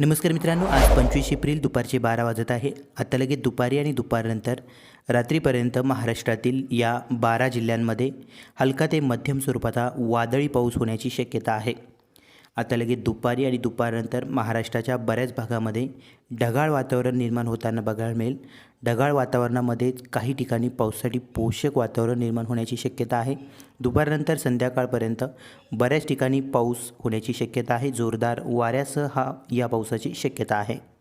नमस्कार मित्रांनो आज पंचवीस एप्रिल दुपारचे बारा वाजत आहे. आता लगेच दुपारी आणि दुपारनंतर रात्रीपर्यंत महाराष्ट्रातील या बारा जिल्ह्यांमध्ये हलका ते मध्यम स्वरूपाचा वादळी पाऊस होण्याची शक्यता आहे. आता लगेच दुपारी आणि दुपारनंतर महाराष्ट्राच्या बऱ्याच भागामध्ये ढगाळ वातावरण निर्माण होताना बघायला मिळेल. ढगाळ वातावरणामध्ये काही ठिकाणी पावसासाठी पोषक वातावरण निर्माण होण्याची शक्यता आहे. दुपारनंतर संध्याकाळपर्यंत बऱ्याच ठिकाणी पाऊस होण्याची शक्यता आहे. जोरदार वाऱ्यासह हा या पावसाची शक्यता आहे.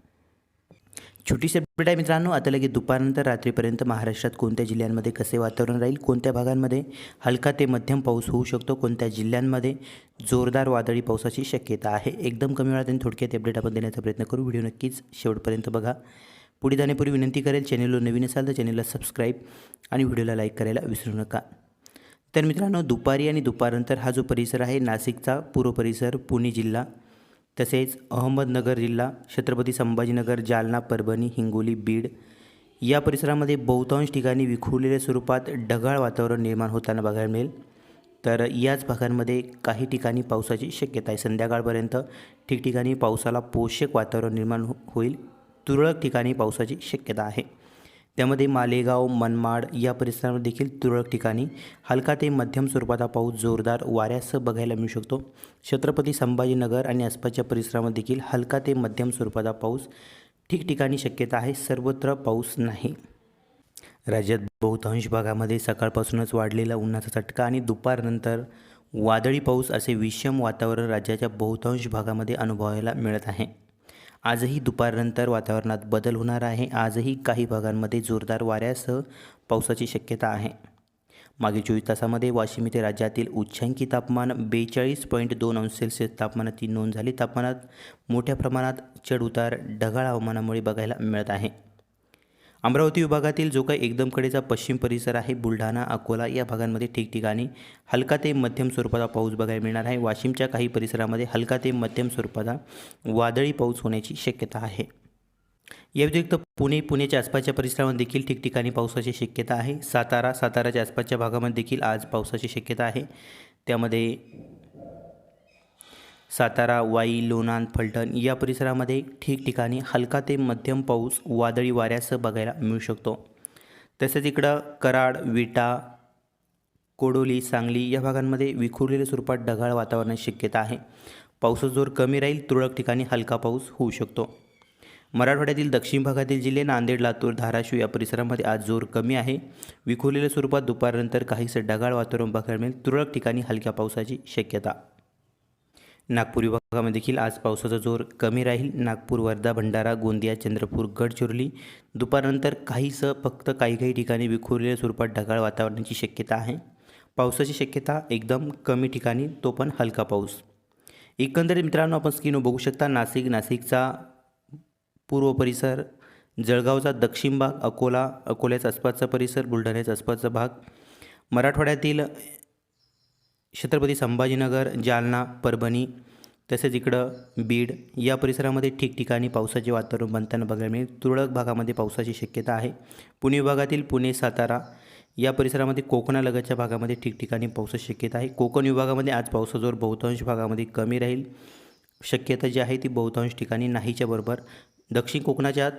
छोटीशी अपडेट आहे मित्रांनो. आता लगेच दुपारनंतर रात्रीपर्यंत महाराष्ट्रात कोणत्या जिल्ह्यांमध्ये कसे वातावरण राहील कोणत्या भागांमध्ये हलका ते मध्यम पाऊस होऊ शकतो कोणत्या जिल्ह्यांमध्ये जोरदार वादळी पावसाची शक्यता आहे एकदम कमी वेळात आणि थोडक्यात अपडेट आपण देण्याचा प्रयत्न करू. व्हिडिओ नक्कीच शेवटपर्यंत बघा. पुढे जाण्यापूर्वी विनंती करेल चॅनेलवर नवीन असाल तर चॅनेलला सबस्क्राईब आणि व्हिडिओला लाईक करायला विसरू नका. तर मित्रांनो दुपारी आणि दुपारनंतर हा जो परिसर आहे नाशिकचा पूर्व परिसर पुणे जिल्हा तसेच अहमदनगर जिल्हा छत्रपती संभाजीनगर जालना परभणी हिंगोली बीड या परिसरामध्ये बहुतांश ठिकाणी विखुरलेल्या स्वरूपात ढगाळ वातावरण निर्माण होताना बघायला मिळेल. तर याच भागांमध्ये काही ठिकाणी पावसाची शक्यता आहे. संध्याकाळपर्यंत ठिकठिकाणी पावसाला पोषक वातावरण निर्माण हो होईल. तुरळक ठिकाणी पावसाची शक्यता आहे. त्यामध्ये मालेगाव मनमाड या परिसरामध्ये देखील तुरळक ठिकाणी हलका ते मध्यम स्वरूपाचा पाऊस जोरदार वाऱ्यासह बघायला मिळू शकतो. छत्रपती संभाजीनगर आणि आसपासच्या परिसरामध्ये देखील हलका ते मध्यम स्वरूपाचा पाऊस ठिकठिकाणी शक्यता आहे. सर्वत्र पाऊस नाही. राज्यात बहुतांश भागामध्ये सकाळपासूनच वाढलेला उन्हाचा चटका आणि दुपारनंतर वादळी पाऊस असे विषम वातावरण राज्याच्या बहुतांश भागामध्ये अनुभवायला मिळत आहे. आजही दुपारनंतर वातावरणात बदल होणार आहे. आजही काही भागांमध्ये जोरदार वाऱ्यासह पावसाची शक्यता आहे. मागील चोवीस तासामध्ये वाशिम येथे राज्यातील उच्चांकी तापमान बेचाळीस पॉईंट दोन अंश सेल्सिअस तापमानाची नोंद झाली. तापमानात मोठ्या प्रमाणात चढउतार ढगाळ हवामानामुळे बघायला मिळत आहे. अमरावती विभागातील जो काही एकदमकडेचा पश्चिम परिसर आहे बुलढाणा अकोला या भागांमध्ये ठिकठिकाणी हलका ते मध्यम स्वरूपाचा पाऊस बघायला मिळणार आहे. वाशिमच्या काही परिसरामध्ये हलका ते मध्यम स्वरूपाचा वादळी पाऊस होण्याची शक्यता आहे. या व्यतिरिक्त पुणे पुण्याच्या आसपासच्या परिसरामध्ये देखील ठिकठिकाणी पावसाची शक्यता आहे. सातारा साताराच्या आसपासच्या भागामध्ये देखील आज पावसाची शक्यता आहे. त्यामध्ये सातारा वाई लोणान फलटण या परिसरामध्ये ठिकठिकाणी हलका ते मध्यम पाऊस वादळी वाऱ्यासह बघायला मिळू शकतो. तसेच इकडं कराड विटा कोडोली सांगली या भागांमध्ये विखुरलेल्या स्वरूपात ढगाळ वातावरणाची शक्यता आहे. पावसाचा जोर कमी राहील तुरळक ठिकाणी हलका पाऊस होऊ शकतो. मराठवाड्यातील दक्षिण भागातील जिल्हे नांदेड लातूर धाराशिव या परिसरामध्ये आज जोर कमी आहे. विखुरलेल्या स्वरूपात दुपारनंतर काहीसं ढगाळ वातावरण बघायला मिळेल तुरळक ठिकाणी हलक्या पावसाची शक्यता. नागपूर विभागामध्ये देखील आज पावसाचा जोर कमी राहील. नागपूर वर्धा भंडारा गोंदिया चंद्रपूर गडचिरोली दुपारनंतर काहीसं फक्त काही काही ठिकाणी विखुरलेल्या स्वरूपात ढगाळ वातावरणाची शक्यता आहे. पावसाची शक्यता एकदम कमी ठिकाणी तो पण हलका पाऊस. एकंदरीत मित्रांनो आपण स्क्रीनवर बघू शकता नाशिक नाशिकचा पूर्व परिसर जळगावचा दक्षिण भाग अकोला अकोल्याचा आसपासचा परिसर बुलढाण्याचा आसपासचा भाग मराठवाड्यातील छत्रपती संभाजीनगर जालना परभणी तसेच इकडं बीड या परिसरामध्ये ठिकठिकाणी पावसाचे वातावरण बनताना बघायला मिळेल. तुरळक भागामध्ये पावसाची शक्यता आहे. पुणे विभागातील पुणे सातारा या परिसरामध्ये कोकणालगतच्या भागामध्ये ठिकठिकाणी पावसाची शक्यता आहे. कोकण विभागामध्ये आज पावसाचा जोर बहुतांश भागामध्ये कमी राहील. शक्यता जी आहे ती बहुतांश ठिकाणी नाहीच्या बरोबर. दक्षिण कोकणाच्या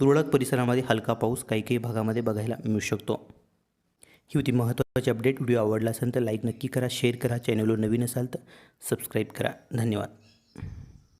तुरळक परिसरामध्ये हलका पाऊस काही काही भागामध्ये बघायला मिळू शकतो. ही होती महत्त्वाची अपडेट. व्हिडिओ आवडला असेल तर लाईक नक्की करा शेअर करा चॅनलवर नवीन असाल तर सबस्क्राईब करा. धन्यवाद.